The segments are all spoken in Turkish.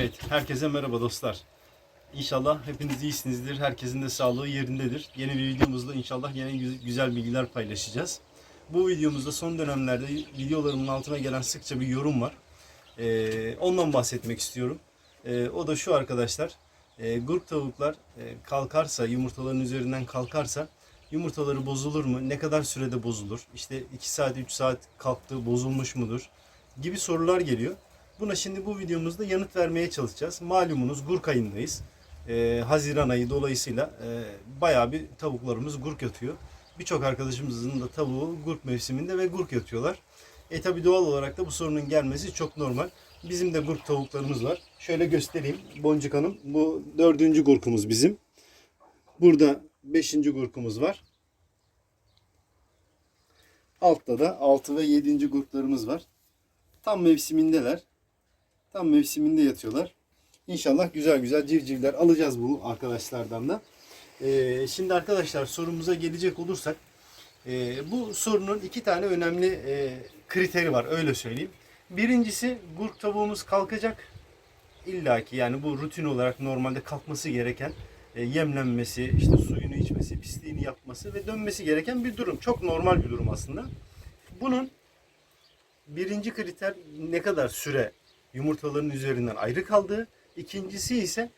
Evet, herkese merhaba dostlar. İnşallah hepiniz iyisinizdir. Herkesin de sağlığı yerindedir. Yeni bir videomuzda inşallah gü- güzel bilgiler paylaşacağız. Bu videomuzda son dönemlerde videolarımın altına gelen sıkça bir yorum var. Ee, ondan bahsetmek istiyorum. Ee, o da şu arkadaşlar. Ee, grup tavuklar e, kalkarsa, yumurtaların üzerinden kalkarsa yumurtaları bozulur mu? Ne kadar sürede bozulur? İşte 2 saat, 3 saat kalktı, bozulmuş mudur? Gibi sorular geliyor. Buna şimdi bu videomuzda yanıt vermeye çalışacağız. Malumunuz gurk ayındayız. Ee, Haziran ayı dolayısıyla e, bayağı bir tavuklarımız gurk yatıyor. Birçok arkadaşımızın da tavuğu gurk mevsiminde ve gurk yatıyorlar. E tabi doğal olarak da bu sorunun gelmesi çok normal. Bizim de gurk tavuklarımız var. Şöyle göstereyim Boncuk Hanım. Bu dördüncü gurkumuz bizim. Burada beşinci gurkumuz var. Altta da 6 ve 7. gruplarımız var. Tam mevsimindeler. Tam mevsiminde yatıyorlar. İnşallah güzel güzel civcivler alacağız bu arkadaşlardan da. Ee, şimdi arkadaşlar sorumuza gelecek olursak e, bu sorunun iki tane önemli e, kriteri var öyle söyleyeyim. Birincisi gurk tavuğumuz kalkacak. İlla ki yani bu rutin olarak normalde kalkması gereken e, yemlenmesi, işte suyunu içmesi, pisliğini yapması ve dönmesi gereken bir durum. Çok normal bir durum aslında. Bunun birinci kriter ne kadar süre yumurtaların üzerinden ayrı kaldığı. İkincisi ise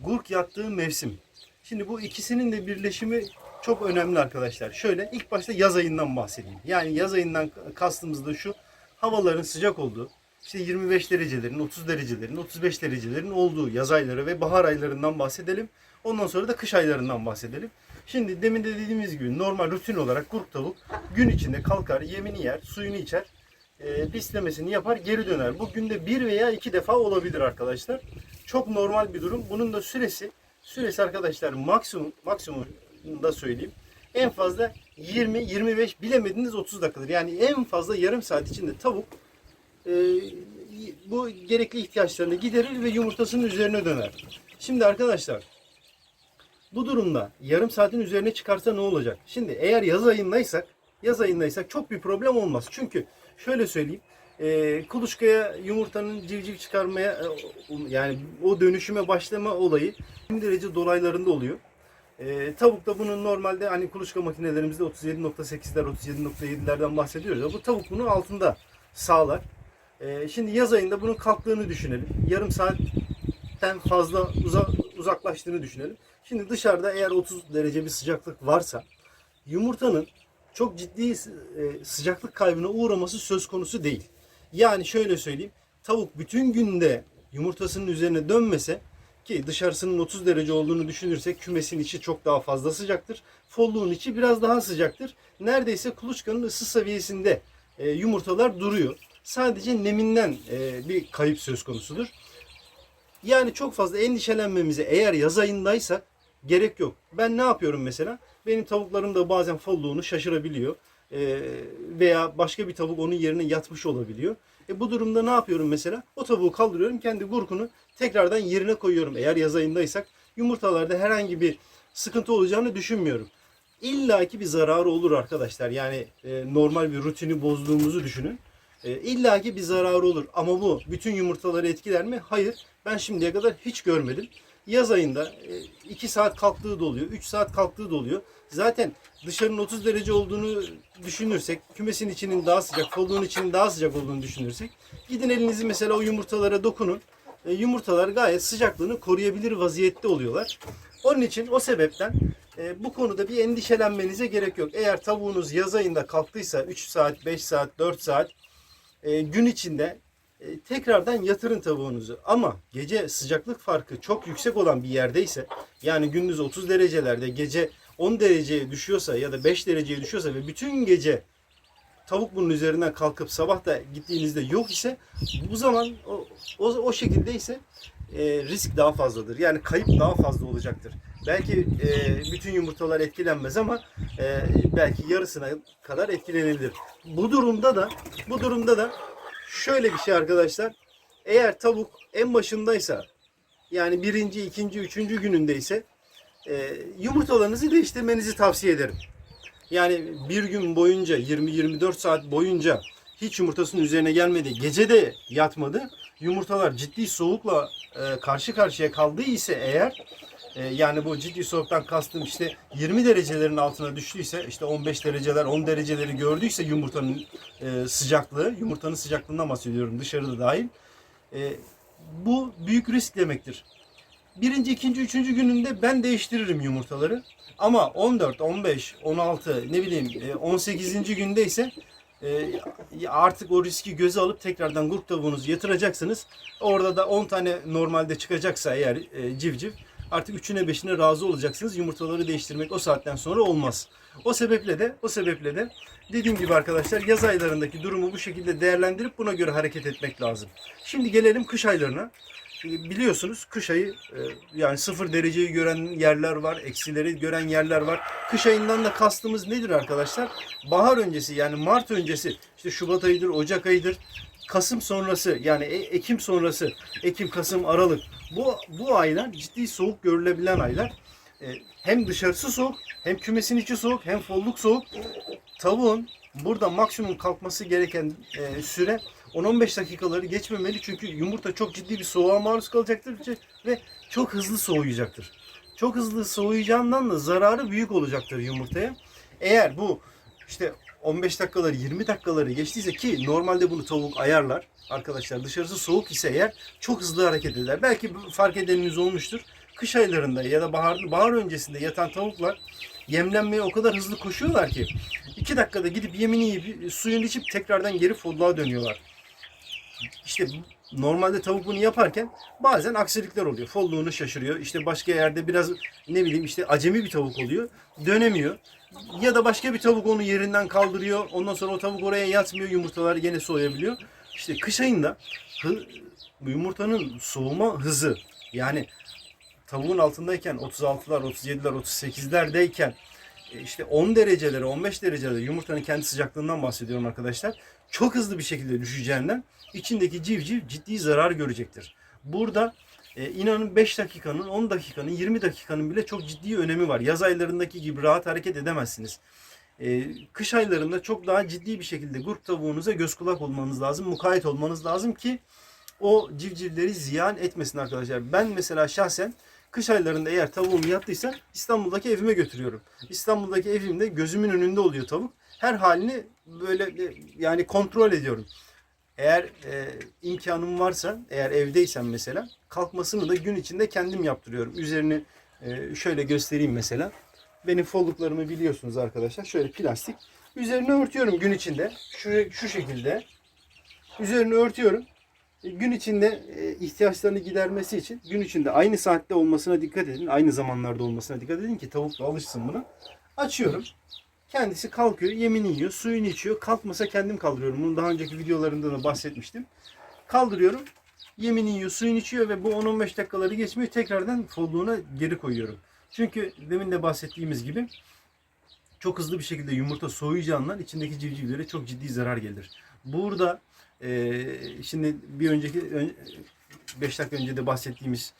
gurk yattığı mevsim. Şimdi bu ikisinin de birleşimi çok önemli arkadaşlar. Şöyle ilk başta yaz ayından bahsedeyim. Yani yaz ayından kastımız da şu havaların sıcak olduğu, işte 25 derecelerin, 30 derecelerin, 35 derecelerin olduğu yaz ayları ve bahar aylarından bahsedelim. Ondan sonra da kış aylarından bahsedelim. Şimdi demin de dediğimiz gibi normal rutin olarak gurk tavuk gün içinde kalkar, yemini yer, suyunu içer, e, pislemesini yapar, geri döner. Bu günde bir veya iki defa olabilir arkadaşlar. Çok normal bir durum. Bunun da süresi, süresi arkadaşlar maksimum, maksimum da söyleyeyim. En fazla 20-25 bilemediniz 30 dakikadır. Yani en fazla yarım saat içinde tavuk e, bu gerekli ihtiyaçlarını giderir ve yumurtasının üzerine döner. Şimdi arkadaşlar bu durumda yarım saatin üzerine çıkarsa ne olacak? Şimdi eğer yaz ayındaysak yaz ayındaysak çok bir problem olmaz. Çünkü şöyle söyleyeyim. E, kuluçkaya yumurtanın civciv çıkarmaya e, yani o dönüşüme başlama olayı 20 derece dolaylarında oluyor. E, tavuk da bunun normalde hani kuluçka makinelerimizde 37.8'ler 37.7'lerden bahsediyoruz. Bu tavuk bunun altında sağlar. E, şimdi yaz ayında bunun kalktığını düşünelim. Yarım saatten fazla uza, uzaklaştığını düşünelim. Şimdi dışarıda eğer 30 derece bir sıcaklık varsa yumurtanın çok ciddi e, sıcaklık kaybına uğraması söz konusu değil. Yani şöyle söyleyeyim. Tavuk bütün günde yumurtasının üzerine dönmese ki dışarısının 30 derece olduğunu düşünürsek kümesin içi çok daha fazla sıcaktır. Folluğun içi biraz daha sıcaktır. Neredeyse kuluçkanın ısı seviyesinde e, yumurtalar duruyor. Sadece neminden e, bir kayıp söz konusudur. Yani çok fazla endişelenmemize eğer yaz ayındaysak gerek yok. Ben ne yapıyorum mesela? Benim tavuklarım da bazen folluğunu şaşırabiliyor. Ee, veya başka bir tavuk onun yerine yatmış olabiliyor. E bu durumda ne yapıyorum mesela? O tavuğu kaldırıyorum, kendi gurkunu tekrardan yerine koyuyorum. Eğer yaz ayındaysak yumurtalarda herhangi bir sıkıntı olacağını düşünmüyorum. İlla ki bir zararı olur arkadaşlar. Yani e, normal bir rutini bozduğumuzu düşünün. E, İlla ki bir zararı olur. Ama bu bütün yumurtaları etkiler mi? Hayır. Ben şimdiye kadar hiç görmedim. Yaz ayında 2 saat kalktığı da oluyor, 3 saat kalktığı da oluyor. Zaten dışarının 30 derece olduğunu düşünürsek, kümesin içinin daha sıcak, folluğun içinin daha sıcak olduğunu düşünürsek, gidin elinizi mesela o yumurtalara dokunun. E, yumurtalar gayet sıcaklığını koruyabilir vaziyette oluyorlar. Onun için o sebepten e, bu konuda bir endişelenmenize gerek yok. Eğer tavuğunuz yaz ayında kalktıysa 3 saat, 5 saat, 4 saat e, gün içinde e, tekrardan yatırın tavuğunuzu. Ama gece sıcaklık farkı çok yüksek olan bir yerdeyse yani gündüz 30 derecelerde gece 10 dereceye düşüyorsa ya da 5 dereceye düşüyorsa ve bütün gece tavuk bunun üzerinden kalkıp sabah da gittiğinizde yok ise bu zaman o, o, o şekilde ise e, risk daha fazladır. Yani kayıp daha fazla olacaktır. Belki e, bütün yumurtalar etkilenmez ama e, belki yarısına kadar etkilenebilir. Bu durumda da bu durumda da şöyle bir şey arkadaşlar. Eğer tavuk en başındaysa yani birinci, ikinci, üçüncü günündeyse e, yumurtalarınızı değiştirmenizi tavsiye ederim. Yani bir gün boyunca 20-24 saat boyunca hiç yumurtasının üzerine gelmedi. Gece de yatmadı. yumurtalar ciddi soğukla e, karşı karşıya kaldığı ise eğer e, yani bu ciddi soğuktan kastım işte 20 derecelerin altına düştüyse işte 15 dereceler 10 dereceleri gördüyse yumurtanın e, sıcaklığı yumurtanın sıcaklığından bahsediyorum dışarıda dahil. E, bu büyük risk demektir. Birinci, ikinci, üçüncü gününde ben değiştiririm yumurtaları. Ama 14, 15, 16 ne bileyim e, 18. günde ise e, artık o riski göze alıp tekrardan grup tavuğunuzu yatıracaksınız. Orada da 10 tane normalde çıkacaksa eğer e, civciv artık 3'üne 5'ine razı olacaksınız. Yumurtaları değiştirmek o saatten sonra olmaz. O sebeple de o sebeple de dediğim gibi arkadaşlar yaz aylarındaki durumu bu şekilde değerlendirip buna göre hareket etmek lazım. Şimdi gelelim kış aylarına. Biliyorsunuz kış ayı e, yani sıfır dereceyi gören yerler var, eksileri gören yerler var. Kış ayından da kastımız nedir arkadaşlar? Bahar öncesi yani Mart öncesi işte Şubat ayıdır, Ocak ayıdır. Kasım sonrası yani E- Ekim sonrası, Ekim, Kasım, Aralık bu bu aylar ciddi soğuk görülebilen aylar. E, Hem dışarısı soğuk, hem kümesin içi soğuk, hem folluk soğuk. Tavuğun burada maksimum kalkması gereken e, süre 10-15 dakikaları geçmemeli çünkü yumurta çok ciddi bir soğuğa maruz kalacaktır ve çok hızlı soğuyacaktır. Çok hızlı soğuyacağından da zararı büyük olacaktır yumurtaya. Eğer bu işte 15 dakikaları 20 dakikaları geçtiyse ki normalde bunu tavuk ayarlar. Arkadaşlar dışarısı soğuk ise eğer çok hızlı hareket eder. Belki fark edeniniz olmuştur. Kış aylarında ya da bahar, bahar öncesinde yatan tavuklar yemlenmeye o kadar hızlı koşuyorlar ki 2 dakikada gidip yemini yiyip suyunu içip tekrardan geri folluğa dönüyorlar. İşte normalde tavuk bunu yaparken bazen aksilikler oluyor. Folluğunu şaşırıyor. İşte başka yerde biraz ne bileyim işte acemi bir tavuk oluyor. Dönemiyor. Ya da başka bir tavuk onu yerinden kaldırıyor. Ondan sonra o tavuk oraya yatmıyor. Yumurtalar gene soğuyabiliyor. İşte kış ayında hı, yumurtanın soğuma hızı yani tavuğun altındayken 36'lar, 37'ler, 38'lerdeyken e, işte 10 dereceleri, 15 dereceleri yumurtanın kendi sıcaklığından bahsediyorum arkadaşlar. Çok hızlı bir şekilde düşeceğinden içindeki civciv ciddi zarar görecektir. Burada e, inanın 5 dakikanın, 10 dakikanın, 20 dakikanın bile çok ciddi önemi var. Yaz aylarındaki gibi rahat hareket edemezsiniz. E, kış aylarında çok daha ciddi bir şekilde grup tavuğunuza göz kulak olmanız lazım, mukayyet olmanız lazım ki o civcivleri ziyan etmesin arkadaşlar. Ben mesela şahsen kış aylarında eğer tavuğum yattıysa İstanbul'daki evime götürüyorum. İstanbul'daki evimde gözümün önünde oluyor tavuk. Her halini böyle e, yani kontrol ediyorum. Eğer e, imkanım varsa, eğer evdeysem mesela kalkmasını da gün içinde kendim yaptırıyorum. Üzerini e, şöyle göstereyim mesela. Benim folluklarımı biliyorsunuz arkadaşlar. Şöyle plastik. Üzerine örtüyorum gün içinde. Şu, şu şekilde. Üzerini örtüyorum. E, Gün içinde e, ihtiyaçlarını gidermesi için gün içinde aynı saatte olmasına dikkat edin. Aynı zamanlarda olmasına dikkat edin ki tavuk da alışsın buna. Açıyorum. Kendisi kalkıyor, yemini yiyor, suyunu içiyor. Kalkmasa kendim kaldırıyorum. Bunu daha önceki videolarında da bahsetmiştim. Kaldırıyorum. Yemini yiyor, suyunu içiyor ve bu 10-15 dakikaları geçmiyor. Tekrardan folluğuna geri koyuyorum. Çünkü demin de bahsettiğimiz gibi çok hızlı bir şekilde yumurta soğuyacağından içindeki civcivlere çok ciddi zarar gelir. Burada eee, şimdi bir önceki 5 dakika önce de bahsettiğimiz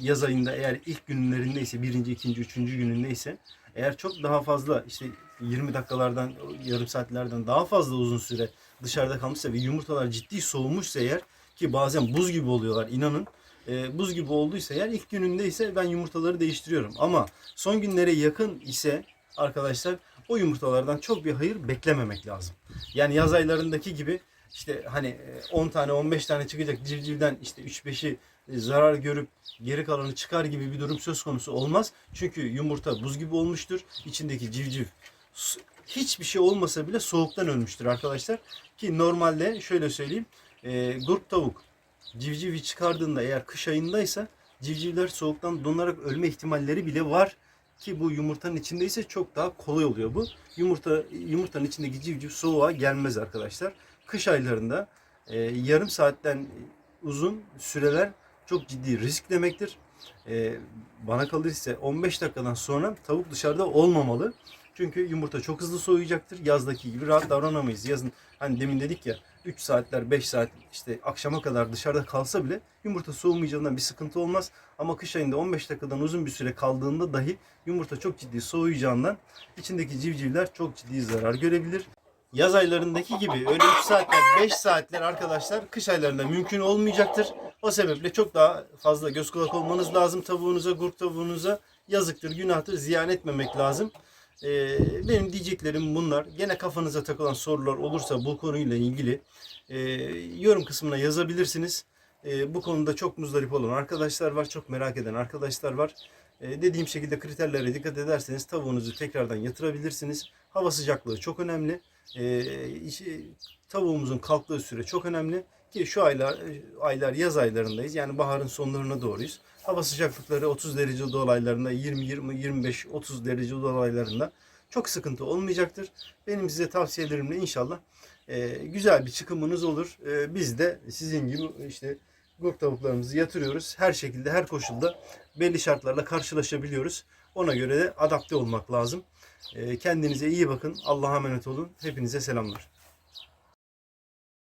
yaz ayında eğer ilk günlerindeyse birinci, ikinci, üçüncü günündeyse eğer çok daha fazla işte 20 dakikalardan yarım saatlerden daha fazla uzun süre dışarıda kalmışsa ve yumurtalar ciddi soğumuşsa eğer ki bazen buz gibi oluyorlar inanın e, buz gibi olduysa eğer ilk gününde ise ben yumurtaları değiştiriyorum ama son günlere yakın ise arkadaşlar o yumurtalardan çok bir hayır beklememek lazım. Yani yaz aylarındaki gibi işte hani e, 10 tane 15 tane çıkacak civcivden işte 3-5'i zarar görüp geri kalanı çıkar gibi bir durum söz konusu olmaz. Çünkü yumurta buz gibi olmuştur. İçindeki civciv hiçbir şey olmasa bile soğuktan ölmüştür arkadaşlar. Ki normalde şöyle söyleyeyim. E, grup tavuk civcivi çıkardığında eğer kış ayındaysa civcivler soğuktan donarak ölme ihtimalleri bile var ki bu yumurtanın içindeyse çok daha kolay oluyor bu. Yumurta yumurtanın içindeki civciv soğuğa gelmez arkadaşlar. Kış aylarında e, yarım saatten uzun süreler çok ciddi risk demektir. E, bana kalırsa 15 dakikadan sonra tavuk dışarıda olmamalı. Çünkü yumurta çok hızlı soğuyacaktır. Yazdaki gibi rahat davranamayız. Yazın hani demin dedik ya 3 saatler 5 saat işte akşama kadar dışarıda kalsa bile yumurta soğumayacağından bir sıkıntı olmaz. Ama kış ayında 15 dakikadan uzun bir süre kaldığında dahi yumurta çok ciddi soğuyacağından içindeki civcivler çok ciddi zarar görebilir. Yaz aylarındaki gibi öyle 3 saatler 5 saatler arkadaşlar kış aylarında mümkün olmayacaktır. O sebeple çok daha fazla göz kulak olmanız lazım tavuğunuza, kurt tavuğunuza. Yazıktır, günahtır, ziyan etmemek lazım. Ee, benim diyeceklerim bunlar. Gene kafanıza takılan sorular olursa bu konuyla ilgili e, yorum kısmına yazabilirsiniz. E, bu konuda çok muzdarip olan arkadaşlar var, çok merak eden arkadaşlar var. E, dediğim şekilde kriterlere dikkat ederseniz tavuğunuzu tekrardan yatırabilirsiniz. Hava sıcaklığı çok önemli. E, işi- tavuğumuzun kalktığı süre çok önemli ki şu aylar aylar yaz aylarındayız. Yani baharın sonlarına doğruyuz. Hava sıcaklıkları 30 derece dolaylarında 20 20 25 30 derece dolaylarında çok sıkıntı olmayacaktır. Benim size tavsiyelerimle inşallah e, güzel bir çıkımınız olur. E, biz de sizin gibi işte gurk tavuklarımızı yatırıyoruz. Her şekilde her koşulda belli şartlarla karşılaşabiliyoruz. Ona göre de adapte olmak lazım. E, kendinize iyi bakın. Allah'a emanet olun. Hepinize selamlar.